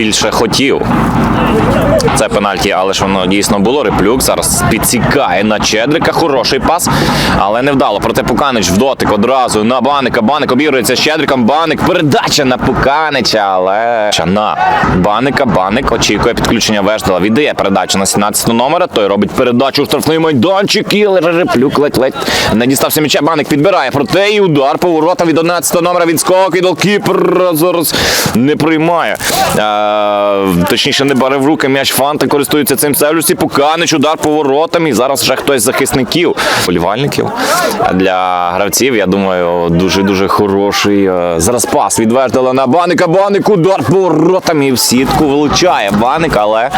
більше хотів. Це пенальті, але ж воно дійсно було. Реплюк зараз підсікає на Чедрика. Хороший пас, але не вдало. Проте Пуканич в дотик одразу на Баника. Баник обігрується з Чедриком. Баник. Передача на Пуканича, але на Баника. Баник очікує підключення Веждала. Віддає передачу на 17 номера. Той робить передачу у штрафний майданчик. І Реплюк ледь-ледь не дістався м'яча. Баник підбирає. Проте і удар поворота від 11 номера. Відскок від голкіпер зараз не приймає. Е, точніше, не бере в руки м'яч Фанта, користується цим Севлюсі. Пуканич, удар поворотом. І зараз вже хтось з захисників, болівальників для гравців. Я думаю, дуже дуже хороший. е, Зараз пас від на Баника. Баник, удар поворотом і в сітку влучає Баник, але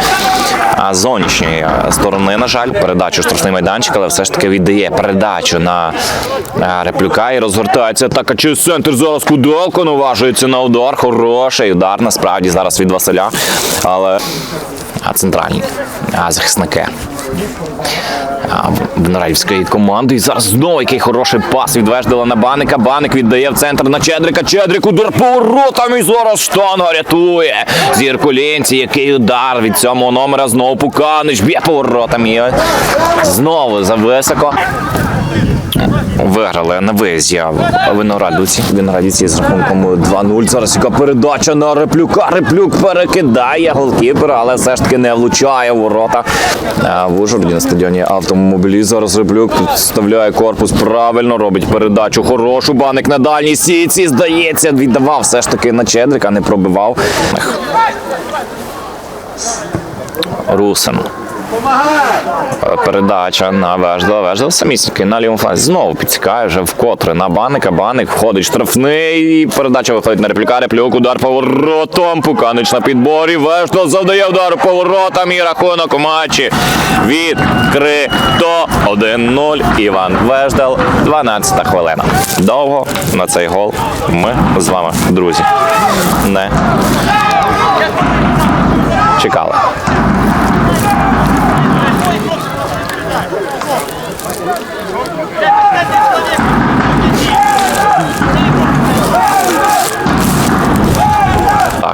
а, з зовнішньої е, сторони, на жаль, передачу штрафний майданчик, але все ж таки віддає передачу на е, реплюка і розгортається атака через центр. Зараз Куделко наважується на удар. Хороший удар насправді зараз від Василя. Але центральні а, захисники а, Виноградівської команди. І зараз знову який хороший пас від Веждала на Баника. Баник віддає в центр на Чедрика. Чедрик удар поворотом і зараз штанга рятує. Зіркулінці, який удар від цього номера. Знову Пуканич б'є поворотом знову зависоко. Виграли на виїзді виноградівці. Виноградівці з рахунком 2-0. Зараз яка передача на Реплюка. Реплюк перекидає голкіпера, але все ж таки не влучає ворота. В Ужгороді на стадіоні автомобілі. Зараз Реплюк підставляє корпус правильно, робить передачу. Хорошу баник на дальній сіці. Здається, віддавав все ж таки на Чедрика, не пробивав. Русин. Передача на Веждала. Веждал самісінький на лівому. Знову підтікає вже вкотре на Баника. Баник входить штрафний. І передача виходить на реплюка. Реплюк, удар поворотом. Пуканич на підборі. Веждал завдає удар поворотом. І рахунок у матчі відкрито 1-0. Іван Веждал. 12 хвилина. Довго на цей гол ми з вами, друзі, не чекали.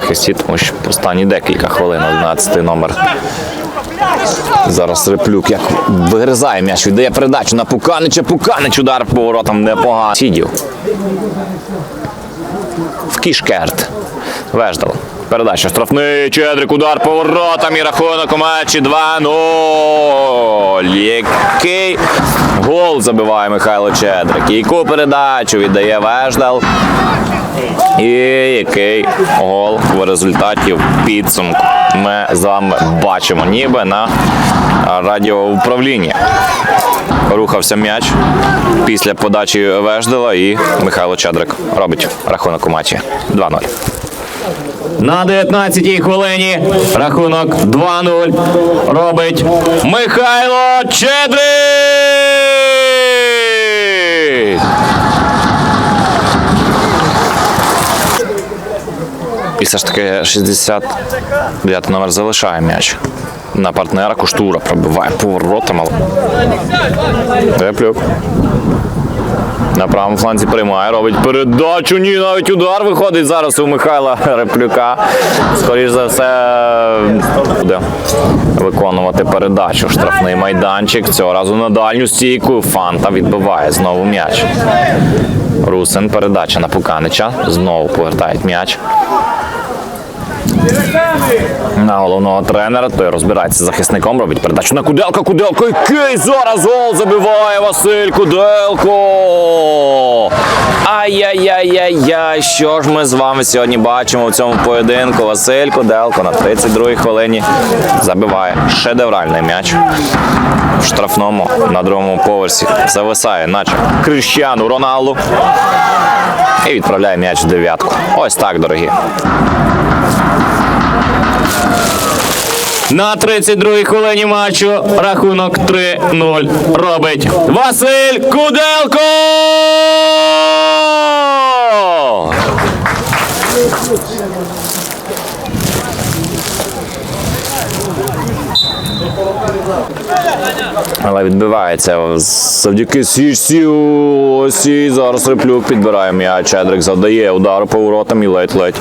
Захисті, тому що останні декілька хвилин 11 номер. Зараз Реплюк як вигризає м'яч, віддає передачу на Пуканича. Пуканич удар по воротам непогано. Сідів. В кішкерт. Веждал. Передача штрафний. Чедрик, удар по воротам і рахунок у матчі 2-0. Який гол забиває Михайло Чедрик. Яку передачу віддає Веждал. І який гол в результаті підсумку ми з вами бачимо, ніби на радіоуправлінні. Рухався м'яч після подачі Веждала і Михайло Чедрик робить рахунок у матчі 2-0. На 19-й хвилині рахунок 2-0 робить Михайло Чедрик! І все ж таки 69 номер залишає м'яч. На партнера Куштура пробиває поворотом. але- Реплюк. На правому фланзі приймає, робить передачу. Ні, навіть удар виходить зараз у Михайла Реплюка. Скоріше за все буде виконувати передачу. Штрафний майданчик. Цього разу на дальню стійку. Фанта відбиває знову м'яч. Русин передача на Пуканича. Знову повертають м'яч. На головного тренера, той розбирається з захисником, робить передачу на Куделка. Куделко, який зараз гол забиває Василь Куделко. Ай-яй-яй-яй-яй. Що ж ми з вами сьогодні бачимо в цьому поєдинку? Василь Куделко на 32-й хвилині забиває шедевральний м'яч. В штрафному на другому поверсі зависає, наче Крищану Роналду. І відправляє м'яч в дев'ятку. Ось так, дорогі. На 32-й хвилині матчу рахунок 3-0 робить Василь Куделко! Але відбивається завдяки січці. Ось і зараз Реплюк підбирає м'яч. Чедрик завдає удар поворотом і ледь-ледь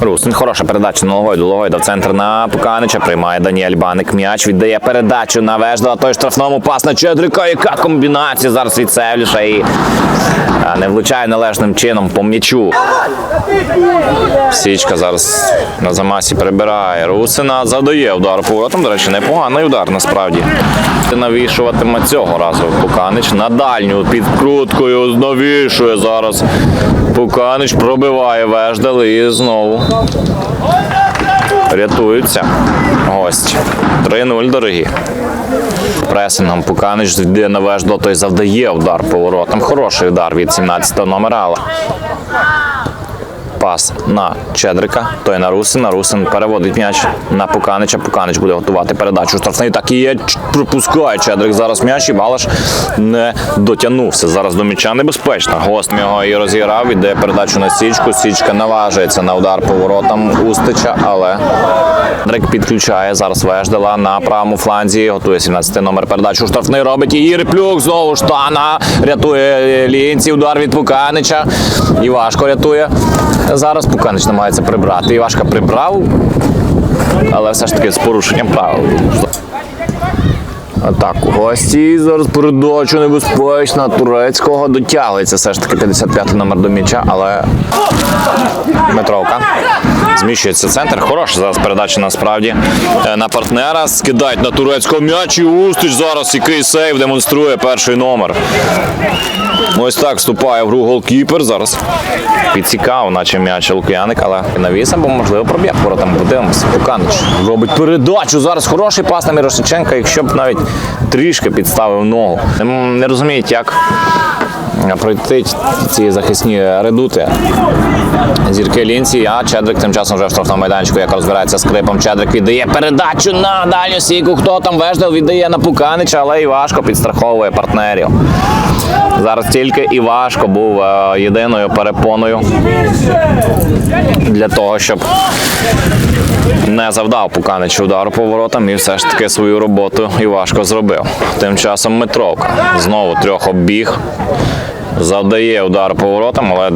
Русин, хороша передача на Логойду. Логойда в центр на Пуканича. Приймає Даніель Баник. М'яч віддає передачу на Веждала. Той штрафному пас на Чедрика. Яка комбінація зараз від Севліша і не влучає належним чином по м'ячу. Січка зараз на замасі прибирає Русина. Задає удар поворотом. До речі, непоганий удар насправді. Навішуватиме цього разу Пуканич на дальню підкруткою. Навішує зараз. Пуканич пробиває Веждал і знову рятуються гості. 3-0, дорогі. Пресингом Пуканич йде на вежду, той завдає удар поворотом. Хороший удар від 17-го номера, пас на Чедрика, той на Русина. Русин переводить м'яч на Пуканича. Пуканич буде готувати передачу. Штрафний так і є. Пропускає Чедрик зараз м'яч і Балаш не дотягнувся. Зараз до м'яча небезпечно. Гост його і розіграв, віддає передачу на Січку. Січка наважується на удар поворотом Устича, але Дрик підключає зараз Веждала на правому фланзі. Готує 17 номер передачу. Штрафний робить і Реплюк. Знову штана. Рятує лінці. Удар від Пуканича. Івашко рятує. Зараз Пуканич намагається прибрати. Івашка прибрав, але все ж таки з порушенням правил. Атаку гості. Зараз передача небезпечна. Турецького дотягується все ж таки 55 номер до м'яча, але Метровка. Зміщується центр. Хороша зараз передача насправді е, на партнера. Скидають на турецького м'яч і Устич зараз який сейв демонструє перший номер. Ось так вступає в гру голкіпер. Зараз підцікав, наче м'яч Лук'яник, але навіс або можливо проб'є воротам. Подивимося. Пуканич робить передачу. Зараз хороший пас на Мірошниченка, якщо б навіть трішки підставив ногу. Не розуміють, як пройти ці захисні редути. Зірки лінці, а Чедрик тим часом вже в штрафному майданчику, як розбирається з крипом. Чедрик віддає передачу на дальню сіку. Хто там веждав, віддає на Пуканича, але Івашко підстраховує партнерів. Зараз тільки Івашко був е, єдиною перепоною для того, щоб не завдав Пуканичу удару по воротам і все ж таки свою роботу Івашко зробив. Тим часом Метровка знову трьох обіг. Завдає удар поворотом, але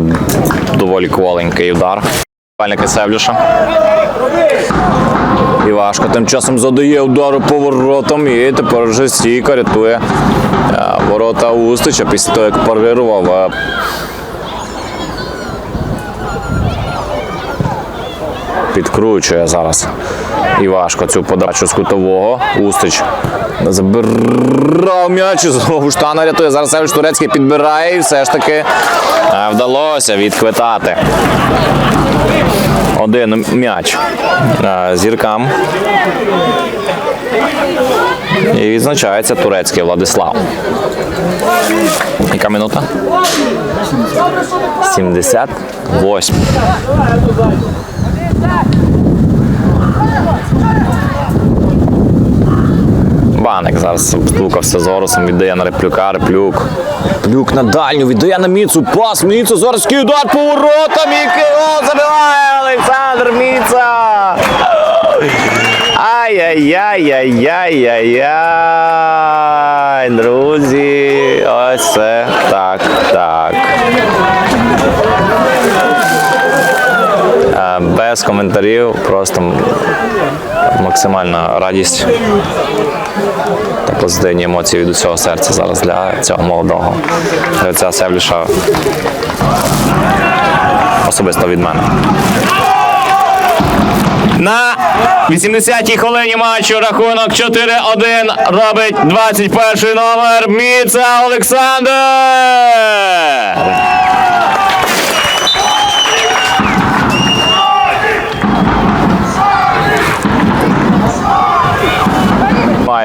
доволі кваленький удар. Пальники Севлюша. Івашко тим часом задає удар поворотом і тепер вже стійко рятує е, ворота Устича після того, як парирував. Підкручує зараз Івашко цю подачу з кутового. Устич забирав м'яч і знову штана рятує. Зараз Севич Турецький підбирає і все ж таки е, вдалося відквитати. Один м'яч е, зіркам. І відзначається турецький Владислав. Яка минута? 78. Баник зараз стукався з Орусом, віддає на реплюка, реплюк. Реплюк на дальню, віддає на Міцу, пас, Міцу, зараз удар по воротам, який гол забиває Олександр Міца. Ай-яй-яй-яй-яй-яй. Друзі, ось це так, так. Без коментарів, просто максимальна радість та позитивні емоції від усього серця зараз для цього молодого гравця Севліша. Особисто від мене. На 80-й хвилині матчу рахунок 4-1 робить 21-й номер Міца Олександр.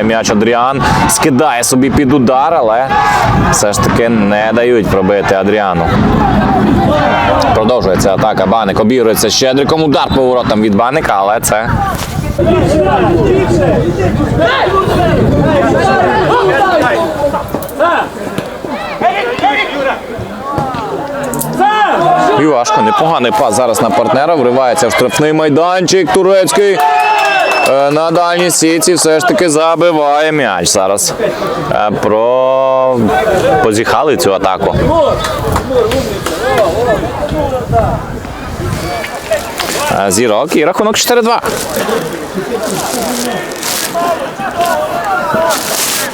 М'яч Адріан, скидає собі під удар, але все ж таки не дають пробити Адріану. Продовжується атака. Баник обігрується щедриком. Удар по воротам від Баника, але це. І важко, непоганий пас зараз на партнера. Вривається в штрафний майданчик турецький. Е, На дальній сітці все ж таки забиває м'яч зараз. Е, Про позіхали цю атаку. е, зірок і рахунок 4-2.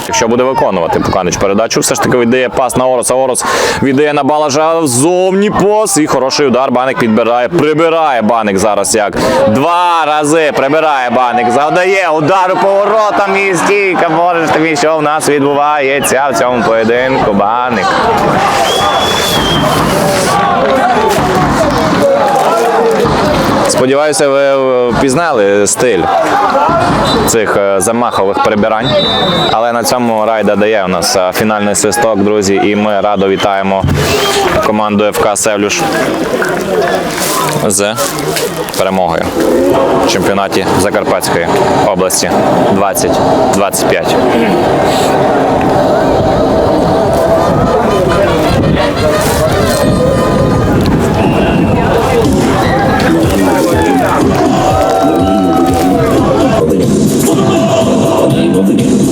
Якщо буде виконувати Пуканич передачу, все ж таки віддає пас на Ороса. Орос віддає на Балажа зовні пас. І хороший удар. Баник підбирає. Прибирає Баник зараз як. Два рази прибирає Баник. Завдає удару поворотом і стійка. Боже ж тобі, що в нас відбувається в цьому поєдинку. Баник. Сподіваюся, ви впізнали стиль цих е, замахових прибирань, але на цьому райда дає у нас е, фінальний свисток, друзі, і ми радо вітаємо команду ФК Севлюш з перемогою в чемпіонаті Закарпатської області 2025. Thank. কত